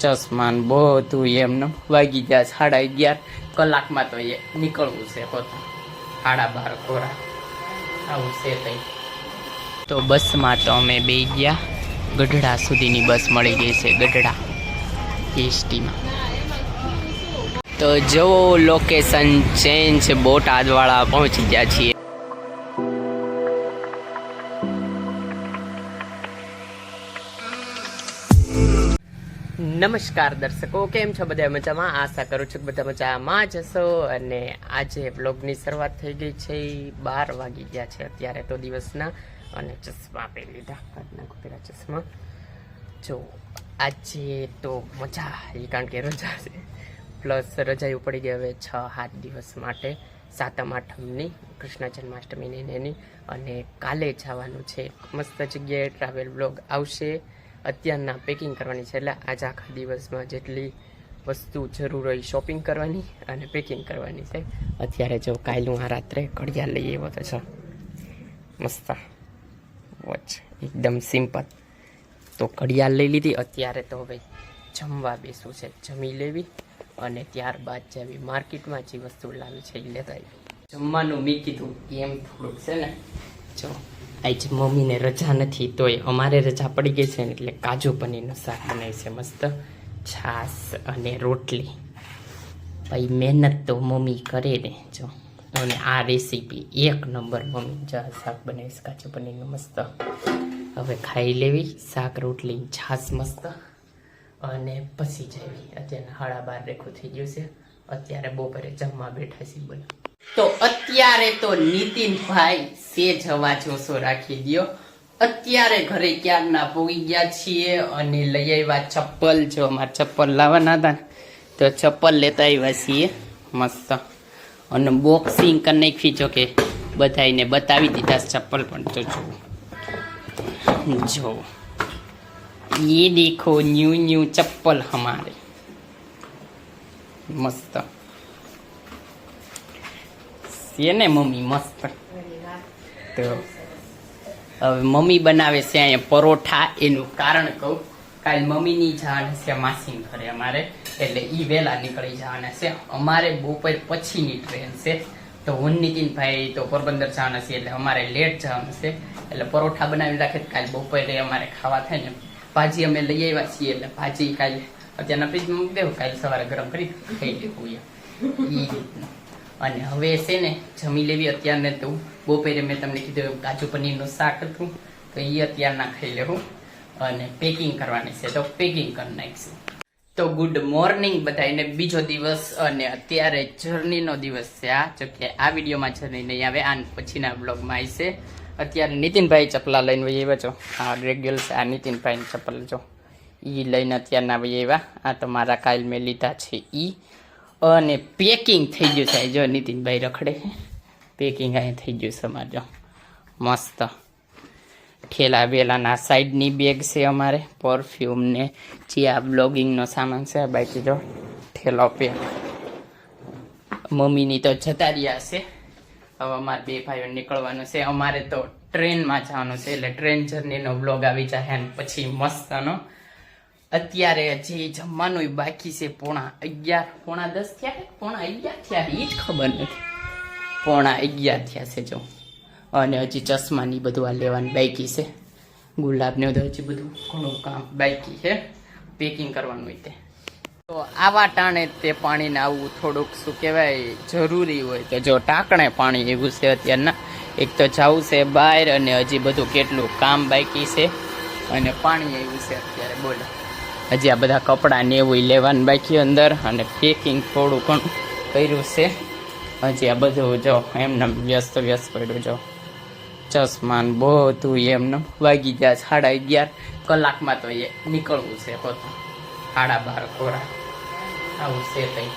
ચશ્માન બધું એમને વાગી ગયા, સાડા અગિયાર કલાકમાં તો એ નીકળવું છે પોતા. સાડા બાર ખોરા. આવું છે તો બસમાં તો અમે બે ગયા. ગઢડા સુધીની બસ મળી ગઈ છે, ગઢડા એસટીમાં. તો જો લોકેશન ચેન્જ બોટાદવાળા પહોંચી ગયા છીએ. નમસ્કાર દર્શકો, કેમ છો બધા મજામાં? આશા કરું છું બધા મજામાં જ હશો. અને આજે વ્લોગની શરૂઆત થઈ ગઈ છે, બાર વાગી ગયા છે અત્યારે તો દિવસના. અને ચશ્મા પહેરી લીધા નાખો ચશ્મા. જો, આજે તો મજા આવી, કારણ કે રજા છે. પ્લસ રજાઈ પડી ગઈ હવે છ, સાત દિવસ માટે સાતમ, આઠમની, કૃષ્ણ જન્માષ્ટમીની એની. અને કાલે જવાનું છે. મસ્ત જગ્યાએ ટ્રાવેલ બ્લોગ આવશે. અત્યારના પેકિંગ કરવાની છે. એટલે આજ આખા દિવસમાં જેટલી વસ્તુ જરૂર હોય શોપિંગ કરવાની અને પેકિંગ કરવાની છે. અત્યારે જો કાલનું આ રાત્રે ઘડિયાળ લઈ આવ્યો તો છો મસ્ત વોચ એકદમ સિમ્પલ તો ઘડિયાળ લઈ લીધી. અત્યારે તો હવે જમવા બેસવું છે. જમી લેવી અને ત્યારબાદ જેવી માર્કેટમાં જે વસ્તુ લાવી છે એ લેતા આવી. જમવાનું મેં કીધું એમ થોડુંક છે ને. જો આજે મમ્મીને રજા નથી, તોય અમારે રજા પડી ગઈ છે ને, એટલે કાજુ પનીરનું શાક બનાવ્યું છે, મસ્ત છાશ અને રોટલી. ભાઈ, મહેનત તો મમ્મી કરે ને, જો. અને આ રેસીપી એક નંબર મમ્મી જા શાક બનાવીશ કાજુ પનીરનું મસ્ત. હવે ખાઈ લેવી, શાક, રોટલી, છાશ મસ્ત. અને પછી જવી અત્યારે હાડા બાર રેખું થઈ ગયું છે. અત્યારે બપોરે જમવા બેઠા છીએ બોલો તો અત્યારે તો નીતિનભાઈ સેજ અવાજ ઓછો રાખી દ્યો અત્યારે ઘરે ક્યારના પોગી ગયા છીએ અને લઈ આવ્યા ચપ્પલ જો અમારે ચપ્પલ લાવવાના હતા ને તો ચપ્પલ લેતા આવ્યા છીએ મસ્ત અને બોક્સિંગ કરી નાખી જો કે બધાને બતાવી દીધા છે ચપ્પલ પણ તો જો જો ये देखो न्यू न्यू चप्पल हमारे मस्त છે ને મમ્મી મસ્ત. તો હવે મમ્મી બનાવે છે અહીંયા પરોઠા, એનું કારણ કહું. કાલ મમ્મીની જાણ છે માસીન ઘરે અમારે, એટલે ઈ વહેલા નીકળી જવાના છે. અમારે બપોર પછીની ટ્રેન છે. તો હું નીતિનભાઈ તો પોરબંદર જવાના છે એટલે અમારે લેટ જવાનું છે. એટલે પરોઠા બનાવી રાખે કાલ બપોરે અમારે ખાવા થાય ને. ભાજી અમે લઈ આવ્યા છીએ, એટલે ભાજી કાલે અત્યારના ફ્રીજમાં મૂકી દેવું, કાલે સવારે ગરમ કરી ખાઈ લેવું એ રીતનું. અને હવે છે ને, જમી લેવી અત્યારને તો બપોરે મેં તમને કીધું કાજુ પનીરનું શાક હતું. તો એ અત્યારના ખાઈ લેવું. અને પેકિંગ કરવાની છે. તો પેકિંગ કરી નાખીશું. તો ગુડ મોર્નિંગ બધાને બીજો દિવસ અને અત્યારે જર્નીનો દિવસ છે આ. જો કે આ વિડીયોમાં જર્ની નહીં આવે આ પછીના બ્લોગમાં આવશે. અત્યારે નીતિનભાઈ ચપલા લઈને વહી આવ્યા છો. આ રેગ્યુલર છે, આ નીતિનભાઈની ચપ્પલ જો. એ લઈને અત્યારના વહી આવ્યા. આ તમારા કાલ મેં લીધા છે ઈ. અને પેકિંગ થઈ ગયું છે. જો નીતિનભાઈ રખડે પેકિંગ અહીં થઈ ગયું છે અમારે જો. મસ્ત. ઠેલા વેલાના સાઈડની બેગ છે અમારે. પરફ્યુમ ને જે આ બ્લોગિંગનો સામાન છે. બાકી જો ઠેલો પેક મમ્મીની તો જતા રહ્યા છે. હવે અમારે બે ભાઈઓ નીકળવાનું છે. અમારે તો ટ્રેનમાં જવાનું છે. એટલે ટ્રેન જર્નીનો બ્લોગ આવી જાય પછી મસ્તનો અત્યારે હજી જમવાનું બાકી છે પોણા અગિયાર, પોણા દસ થયા કે પોણા અગિયાર થયા એ જ ખબર નથી. પોણા અગિયાર થયા છે જો. અને હજી ચશ્માની બધું આ લેવાનું બાકી છે. ગુલાબને બધું હજી બધું ઘણું કામ બાકી છે. પેકિંગ કરવાનું હોય તે. તો આવા ટાણે તે પાણીને આવવું થોડુંક શું કહેવાય, જરૂરી હોય તો જો ટાંકણે પાણી એવું છે અત્યારના. એક તો જવું છે બહાર અને હજી બધું કેટલું કામ બાકી છે. અને પાણી એવું છે અત્યારે, બોલો. હજી આ બધા કપડાં ને એવું લેવાનું બાકી અંદર અને પેકિંગ થોડું ઘણું કર્યું છે. હજી આ બધું જો એમને વ્યસ્ત વ્યસ્ત પડ્યું જો. ચશ્માન બધું એમને વાગી ગયા, સાડા અગિયાર કલાકમાં તો એ નીકળવું છે પોતા સાડા બાર ખોરા આવું છે તઈ.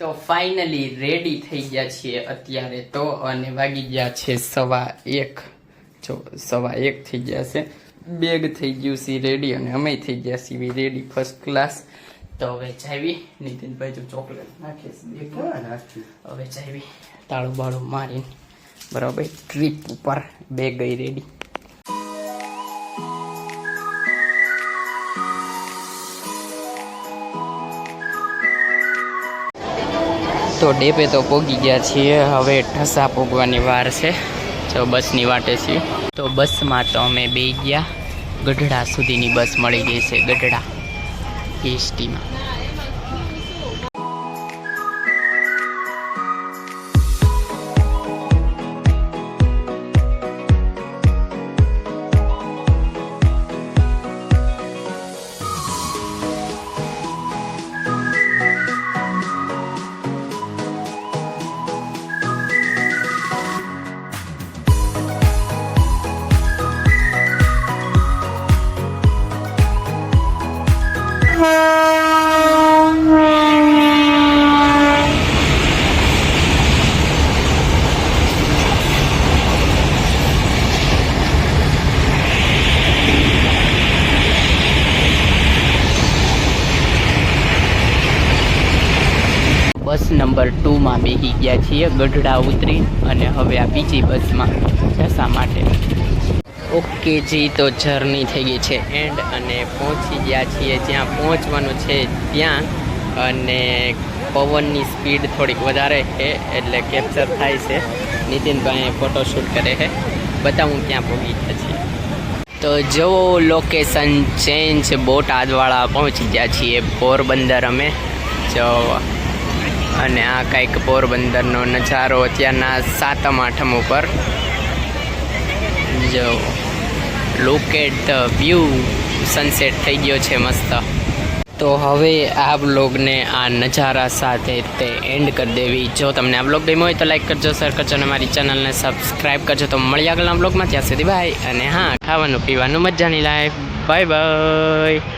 તો ફાઇનલી રેડી થઈ ગયા છીએ અત્યારે તો અને વાગી ગયા છે સવા એક. જો, સવા એક થઈ ગયા છે. બેગ થઈ ગયું સી રેડી અને અમે થઈ ગયા સીવી રેડી ફર્સ્ટ ક્લાસ તો હવે જાવી. નીતિનભાઈ જો ચોકલેટ નાખીશ. હવે જાવી. તાળું બાળું મારીને. બરાબર? ટ્રીપ ઉપર બે ગઈ રેડી તો ડેપે તો પોગી ગયા છીએ. હવે ઠસા પોગવાની વાર છે. જો બસની વાટે છીએ તો બસમાં તો અમે બે ગયા. ગઢડા સુધીની બસ મળી ગઈ છે ગઢડા. એસટીમાં બસ નંબર ટુમાં બેસી ગયા છીએ, ગઢડા ઉતરી અને હવે આ બીજી બસમાં જશા માટે. ઓકે જી, તો જર્ની થઈ ગઈ છે એન્ડ અને પહોંચી ગયા છીએ જ્યાં પહોંચવાનું છે ત્યાં. અને પવનની સ્પીડ થોડીક વધારે છે, એટલે કેપ્ચર થાય છે. નીતિનભાઈ ફોટોશૂટ કરે છે. બતાવું ક્યાં પહોંચી ગયા છીએ. તો જો લોકેશન ચેન્જ બોટાદવાળા પહોંચી ગયા છીએ પોરબંદર અમે. જો અને આ કંઈક પોરબંદરનો નજારો અત્યારના સાતમ, આઠમ ઉપર. જો look at the view sunset થઈ ગયો છે મસ્ત. તો હવે આ બ્લોગને આ નજારા સાથે તે એન્ડ કરી દેવી. જો તમને આ બ્લોગ ગમ્યો હોય તો લાઈક કરજો શેર કરજો અને મારી ચેનલને સબસ્ક્રાઈબ કરજો. તો મળી આગળના બ્લોગમાં ત્યાં સુધી બાય અને હા, ખાવાનું, પીવાનું, મજાની લાઈફ બાય બાય